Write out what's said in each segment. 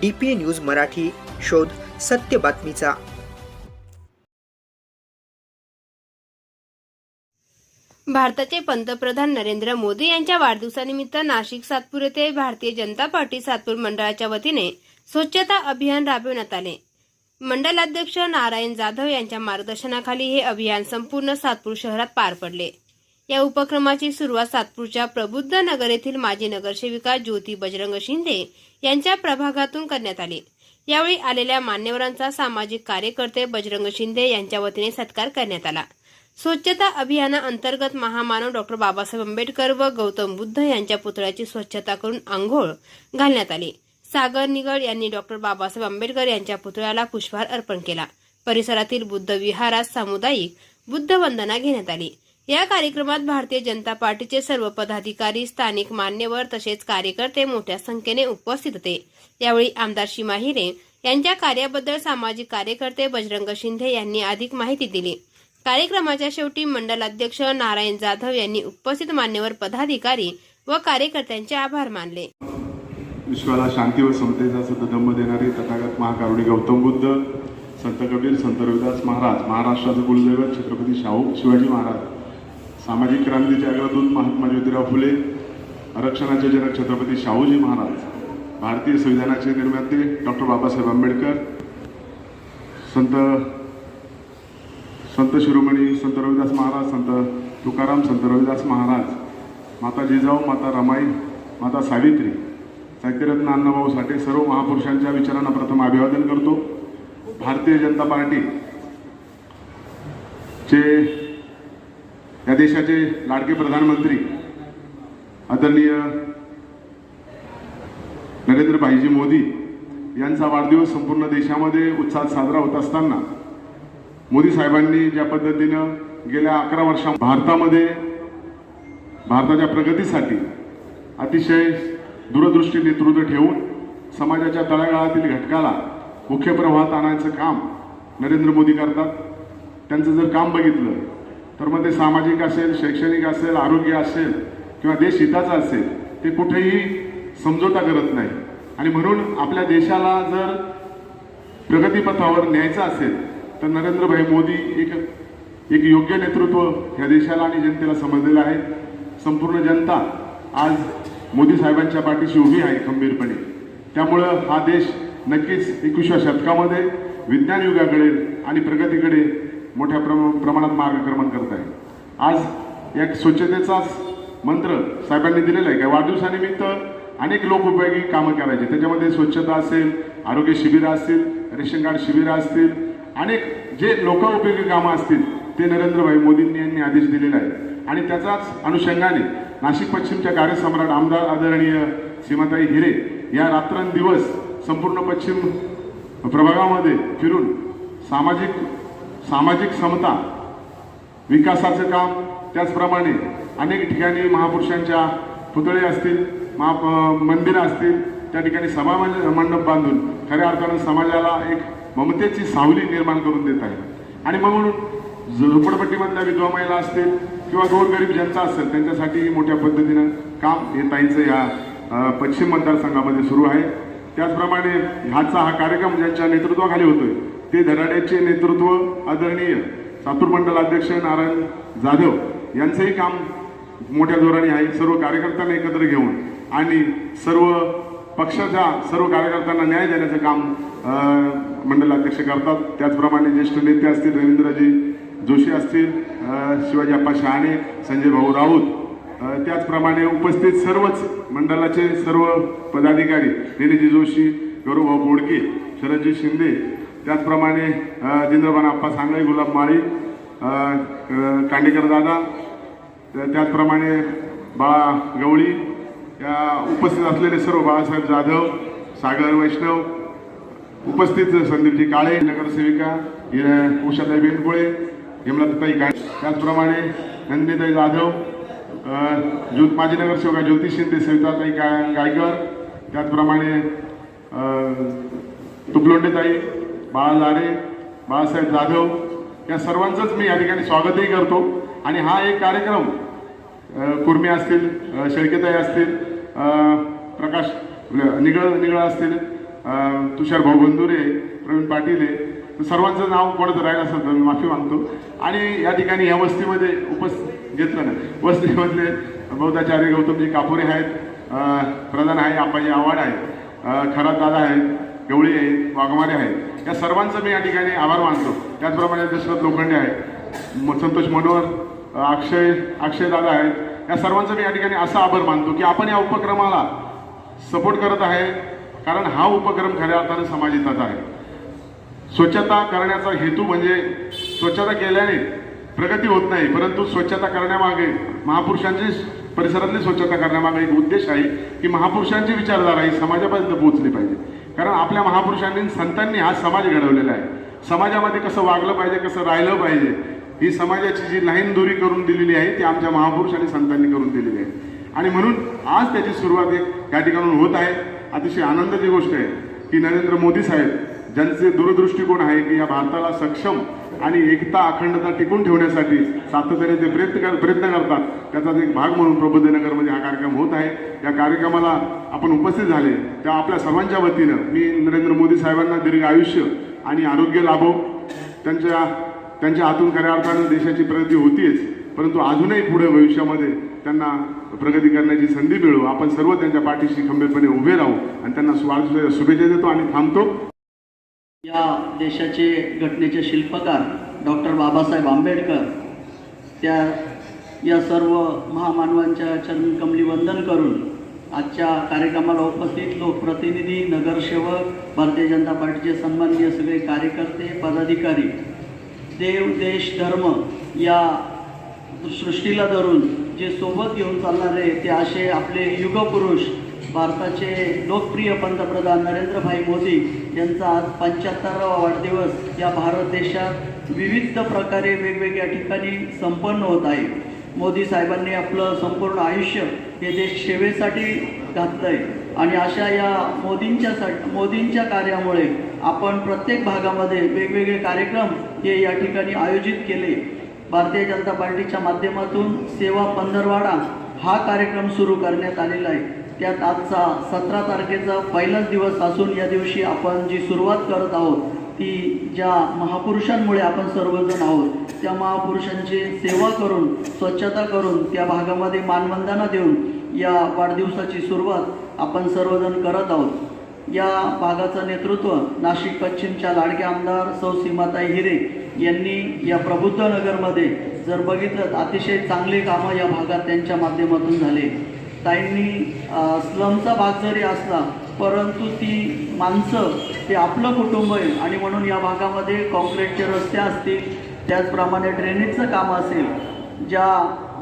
D P news Marathi शोध सत्य बातमीचा. भारताचे पंतप्रधान नरेंद्र मोदी यांच्या वाढदिवसानिमित्त नाशिक सातपूर येथे भारतीय जनता पार्टी सातपूर मंडळाच्या वतीने स्वच्छता अभियान राबविण्यात आले. मंडलाध्यक्ष नारायण जाधव यांच्या मार्गदर्शनाखाली हे अभियान संपूर्ण सातपूर शहरात पार पडले. या उपक्रमाची सुरुवात सातपूरच्या प्रबुद्ध नगर येथील माजी नगरसेविका ज्योती बजरंग शिंदे यांच्या प्रभागातून करण्यात आली. यावेळी आलेल्या मान्यवरांचा सामाजिक कार्यकर्ते बजरंग शिंदे यांच्या वतीने सत्कार करण्यात आला. स्वच्छता अभियानाअंतर्गत महामानव डॉक्टर बाबासाहेब आंबेडकर व गौतम बुद्ध यांच्या पुतळ्याची स्वच्छता करून आंघोळ घालण्यात आली. सागर निगड यांनी डॉक्टर बाबासाहेब आंबेडकर यांच्या पुतळ्याला पुष्पहार अर्पण केला. परिसरातील बुद्ध विहारात सामुदायिक बुद्ध वंदना घेण्यात आली. या कार्यक्रमात भारतीय जनता पार्टीचे सर्व पदाधिकारी स्थानिक मान्यवर तसेच कार्यकर्ते मोठ्या संख्येने उपस्थित होते. यावेळी आमदार शिमा हिरे यांच्या कार्याबद्दल सामाजिक कार्यकर्ते बजरंग शिंदे यांनी अधिक माहिती दिली. कार्यक्रमाच्या शेवटी मंडलाध्यक्ष नारायण जाधव यांनी उपस्थित मान्यवर पदाधिकारी व कार्यकर्त्यांचे आभार मानले. विश्वाला शांती व समतेचा सतधम्म देणारे तथागत महाकारुणी गौतम बुद्ध संत कबीर संत रविदास महाराज महाराष्ट्राचे कुलदैवत छत्रपती शाहू शिवाजी महाराज. सामाजिक क्रांतीच्या अग्रदूत महात्मा ज्योतिराव फुले आरक्षणाचे जनक छत्रपती शाहूजी महाराज भारतीय संविधानाचे निर्माते डॉक्टर बाबासाहेब आंबेडकर संत संत शिरोमणी संत रविदास महाराज संत तुकाराम संत रविदास महाराज माता जिजाऊ माता रमाई माता सावित्री साहित्यरत्न अण्णाभाऊ साठे सर्व महापुरुषांच्या विचारांना प्रथम अभिवादन करतो. भारतीय जनता पार्टी चे या देशाचे लाडके प्रधानमंत्री आदरणीय नरेंद्र भाईजी मोदी यांचा वाढदिवस संपूर्ण देशामध्ये उत्साहात साजरा होत असताना मोदी साहेबांनी ज्या पद्धतीनं गेल्या अकरा वर्षा भारतामध्ये भारताच्या प्रगतीसाठी अतिशय दूरदृष्टी नेतृत्व ठेवून समाजाच्या तळागाळातील घटकाला मुख्य प्रवाहात आणायचं काम नरेंद्र मोदी करतात. त्यांचं जर काम बघितलं तर मग ते सामाजिक असेल शैक्षणिक असेल आरोग्य असेल किंवा देश हिताचं असेल ते कुठेही समझोता करत नाही. आणि म्हणून आपल्या देशाला जर प्रगतीपथावर न्यायचं असेल तर नरेंद्रभाई मोदी एक एक योग्य नेतृत्व ह्या देशाला आणि जनतेला समजलेलं आहे. संपूर्ण जनता आज मोदी साहेबांच्या पाठीशी उभी आहे खंबीरपणे. त्यामुळं हा देश नक्कीच एकविसव्या शतकामध्ये विज्ञान युगाकडे आणि प्रगतीकडे मोठ्या प्रम प्रमाणात मार्गक्रमण करत आहे आज या स्वच्छतेचाच मंत्र साहेबांनी दिलेला आहे. का वाढदिवसानिमित्त अनेक लोकउपयोगी कामं करायची. त्याच्यामध्ये स्वच्छता असेल आरोग्य शिबिरं असतील रेशन कार्ड शिबिरं असतील अनेक जे लोकोपयोगी कामं असतील ते नरेंद्रभाई मोदींनी यांनी आदेश दिलेला आहे. आणि त्याचाच अनुषंगाने नाशिक पश्चिमच्या कार्यसम्राट आमदार आदरणीय सीमाताई हिरे या रात्रंदिवस संपूर्ण पश्चिम प्रभागामध्ये फिरून सामाजिक सामाजिक समता विकासाचं काम त्याचप्रमाणे अनेक ठिकाणी महापुरुषांच्या पुतळे असतील महा मंदिरं असतील त्या ठिकाणी सभा मंडप बांधून खऱ्या अर्थानं समाजाला एक ममतेची सावली निर्माण करून देत आहे आणि मग म्हणून झोपडपट्टीमधल्या विधवा महिला असतील किंवा गोरगरीब जनता असेल त्यांच्यासाठी मोठ्या पद्धतीनं काम हे ताईंचं या पश्चिम मतदारसंघामध्ये सुरू आहे. त्याचप्रमाणे ह्याचा हा कार्यक्रम ज्यांच्या नेतृत्वाखाली होतोय ते धराड्याचे नेतृत्व आदरणीय सातूर मंडल अध्यक्ष नारायण जाधव यांचंही काम मोठ्या जोराने आहे. सर्व कार्यकर्त्यांना एकत्र घेऊन आणि सर्व पक्षाच्या सर्व कार्यकर्त्यांना न्याय देण्याचं काम मंडलाध्यक्ष करतात. त्याचप्रमाणे ज्येष्ठ नेते असतील रवींद्रजी जोशी असतील शिवाजी अप्पा शहाणे संजय भाऊ राऊत त्याचप्रमाणे उपस्थित सर्वच मंडळाचे सर्व पदाधिकारी निलेजी जोशी गौरवभाऊ बोडके शरदजी शिंदे त्याचप्रमाणे अ, जिंद्रबान आप्पा सांगळे गुलाब माळी कांडेकर दादा त्याचप्रमाणे बाळा गवळी या उपस्थित असलेले सर्व बाळासाहेब जाधव सागर वैष्णव उपस्थित संदीपजी काळे नगरसेविका उषाताई बेनकुळे हेमलताई काळे. त्याचप्रमाणे नंदिताई जाधव ज्योत माजी नगरसेविका ज्योती शिंदे सविताताई गायकर त्याचप्रमाणे तुपलोंडेताई बाळा लारे बाळासाहेब जाधव या सर्वांचंच मी या ठिकाणी स्वागतही करतो. आणि हा एक कार्यक्रम कुर्मी असतील शेळकेताई असतील प्रकाश निगळ निगळ असतील तुषार भाऊ बंधुरे प्रवीण पाटील आहे. सर्वांचं नाव कोणाचं राहिलं असेल तर मी माफी मागतो. आणि या ठिकाणी या वस्तीमध्ये उपस्थित घेतलं ना वस्तीमधले बौद्धाचार्य गौतमजी कापुरे आहेत प्रधान आहे आपाजी आव्हाड आहे खरात दादा आहेत गवळी आहेत वाघमारे आहेत. या सर्वांचं मी या ठिकाणी आभार मानतो. त्याचप्रमाणे दशरथ लोखंडे आहे म- संतोष मनोहर अक्षय अक्षय दादा आहेत या सर्वांचं मी या ठिकाणी असा आभार मानतो की आपण या उपक्रमाला सपोर्ट करत आहे कारण हा उपक्रम खऱ्या अर्थानं समाजहिताचा आहे. स्वच्छता करण्याचा हेतू म्हणजे स्वच्छता केल्याने प्रगती होत नाही परंतु स्वच्छता करण्यामागे महापुरुषांची परिसरातली स्वच्छता करण्यामागे एक उद्देश आहे की महापुरुषांची विचारधारा ही समाजापर्यंत पोहोचली पाहिजे. कारण आपल्या महापुरुषांनी संतांनी हा समाज घडवलेला आहे. समाजामध्ये कसं वागलं पाहिजे कसं राहिलं पाहिजे ही समाजाची जी लाईन दुरी करून दिलेली आहे ती आमच्या महापुरुष आणि संतांनी करून दिलेली आहे. आणि म्हणून आज त्याची सुरुवात एक या ठिकाणून होत आहे. अतिशय आनंदाची गोष्ट आहे की नरेंद्र मोदी साहेब ज्यांचे दूरदृष्टिकोन आहे की या भारताला सक्षम आणि एकता अखंडता टिकून ठेवण्यासाठी सातत्याने ते प्रयत्न कर प्रयत्न करतात त्याचाच एक भाग म्हणून प्रबोधनगरमध्ये हा कार्यक्रम होत आहे. या कार्यक्रमाला आपण उपस्थित झाले. त्या आपल्या सर्वांच्या वतीनं मी नरेंद्र मोदी साहेबांना दीर्घ आयुष्य आणि आरोग्य लाभो. त्यांच्या त्यांच्या हातून खऱ्या अर्थानं देशाची प्रगती होतीच परंतु अजूनही पुढे भविष्यामध्ये त्यांना प्रगती करण्याची संधी मिळू. आपण सर्व त्यांच्या पाठीशी खंबीरपणे उभे राहू आणि त्यांना स्वागत शुभेच्छा देतो आणि थांबतो. या देशाचे घटनेचे शिल्पकार डॉक्टर बाबासाहेब आंबेडकर त्या या सर्व महामानवांच्या चरणकमली वंदन करून आजच्या कार्यक्रमाला उपस्थित लोकप्रतिनिधी नगरसेवक भारतीय जनता पार्टीचे सन्माननीय सगळे कार्यकर्ते पदाधिकारी देव देश धर्म या सृष्टीला धरून जे सोबत घेऊन चालणारे ते असे आपले युगपुरुष भारताचे लोकप्रिय पंतप्रधान नरेंद्रभाई मोदी यांचा आज पंच्याहत्तरावा वाढदिवस या भारत देशात विविध प्रकारे वेगवेगळ्या ठिकाणी संपन्न होत आहे. मोदी साहेबांनी आपलं संपूर्ण आयुष्य हे देश सेवेसाठी घातलं आहे आणि अशा या मोदींच्या मोदींच्या कार्यामुळे आपण प्रत्येक भागामध्ये वेगवेगळे कार्यक्रम हे या ठिकाणी आयोजित केले. भारतीय जनता पार्टीच्या माध्यमातून सेवा पंधरवाडा हा कार्यक्रम सुरू करण्यात आलेला आहे. त्यात आजचा सतरा तारखेचा पहिलाच दिवस असून या दिवशी आपण जी सुरुवात करत आहोत ती ज्या महापुरुषांमुळे आपण सर्वजण आहोत त्या महापुरुषांची सेवा करून स्वच्छता करून त्या भागामध्ये मानवंदना देऊन या वाढदिवसाची सुरुवात आपण सर्वजण करत आहोत. या भागाचं नेतृत्व नाशिक पश्चिमच्या लाडक्या आमदार सौ सीमाताई हिरे यांनी या प्रबुद्ध नगरमध्ये जर बघितलं तर अतिशय चांगली कामं या भागात त्यांच्या माध्यमातून झाले. ताईंनी स्लमचा भाग जरी असला परंतु ती माणसं ते आपलं कुटुंब आहे आणि म्हणून या भागामध्ये कॉन्क्रीटचे रस्ते असतील त्याचप्रमाणे ड्रेनेजचं काम असेल ज्या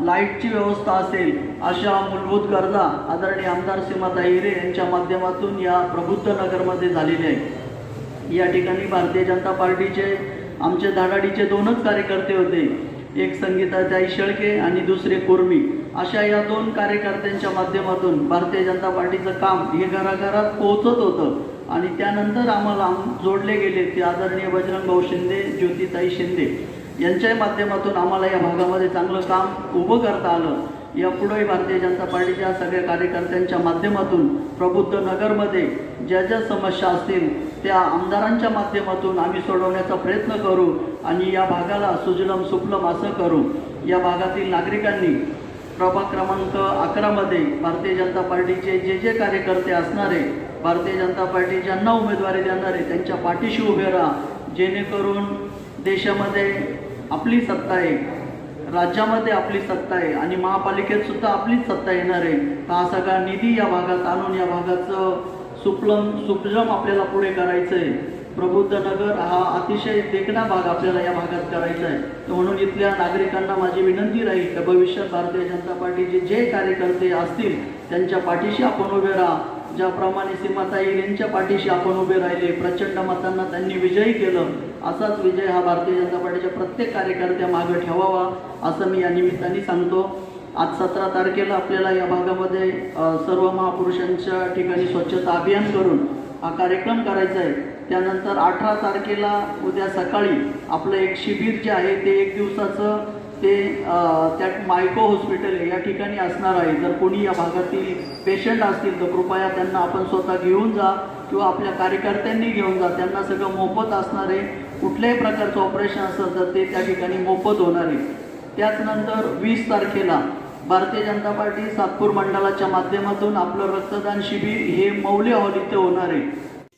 लाईटची व्यवस्था असेल अशा मूलभूत गरजा आदरणीय आमदार सीमाता हिरे यांच्या माध्यमातून या प्रबुद्ध नगरमध्ये झालेली आहे या ठिकाणी भारतीय जनता पार्टीचे आमचे धाडाडीचे दोनच कार्यकर्ते होते. एक संगीताताई शेळके आणि दुसरे कुर्मी. अशा या दोन कार्यकर्त्यांच्या माध्यमातून भारतीय जनता पार्टीचं काम हे घराघरात पोहोचत होतं. आणि त्यानंतर आम्हाला जोडले गेले ते आदरणीय बजरंग भाऊ शिंदे ज्योतिताई शिंदे यांच्याही माध्यमातून आम्हाला या भागामध्ये चांगलं काम उभं करता आलं. यापुढेही भारतीय जनता पार्टीच्या सगळ्या कार्यकर्त्यांच्या माध्यमातून प्रबुद्ध नगरमध्ये ज्या ज्या समस्या असतील त्या आमदारांच्या माध्यमातून आम्ही सोडवण्याचा प्रयत्न करू आणि या भागाला सुजलम सुफलम असं करू. या भागातील नागरिकांनी प्रभाग क्रमांक अकरामध्ये भारतीय जनता पार्टीचे जे जे कार्यकर्ते असणारे भारतीय जनता पार्टी ज्यांना उमेदवारी देणारे त्यांच्या पाठीशी उभे राहा. जेणेकरून देशामध्ये आपली सत्ता आहे राज्यामध्ये आपली सत्ता आहे आणि महापालिकेत सुद्धा आपलीच सत्ता येणार आहे. तर हा सगळा निधी या भागात आणून या भागाचं सुप्लम सुप्रम आपल्याला पुढे करायचं आहे प्रबुद्ध नगर हा अतिशय देखणा भाग आपल्याला या भागात करायचा आहे. तर म्हणून इथल्या नागरिकांना माझी विनंती राहील तर भविष्यात भारतीय जनता पार्टीचे जे कार्यकर्ते असतील त्यांच्या पाठीशी आपण उभे राहा. ज्याप्रमाणे सीमाताई यांच्या पाठीशी आपण उभे राहिले प्रचंड मतांना त्यांनी विजयी केलं असाच विजय हा भारतीय जनता पार्टीच्या प्रत्येक कार्यकर्त्या मागं ठेवावा असं मी या निमित्ताने सांगतो. आज सतरा तारखेला आपल्याला या भागामध्ये सर्व महापुरुषांच्या ठिकाणी स्वच्छता अभियान करून हा कार्यक्रम करायचा आहे. त्यानंतर अठरा तारखेला उद्या सकाळी आपलं एक शिबिर जे आहे ते एक दिवसाचं ते त्यात मायको हॉस्पिटल या ठिकाणी असणार आहे. जर कोणी या भागातील पेशंट असतील तर कृपया त्यांना आपण स्वतः घेऊन जा किंवा आपल्या कार्यकर्त्यांनी घेऊन जा. त्यांना सगळं मोफत असणार आहे. कुठल्याही प्रकारचं ऑपरेशन असेल तर ते त्या ठिकाणी मोफत होणार आहे. त्याचनंतर वीस तारखेला भारतीय जनता पार्टी सातपूर मंडळाच्या माध्यमातून आपलं रक्तदान शिबिर हे मौल्य हॉल इथे होणार आहे.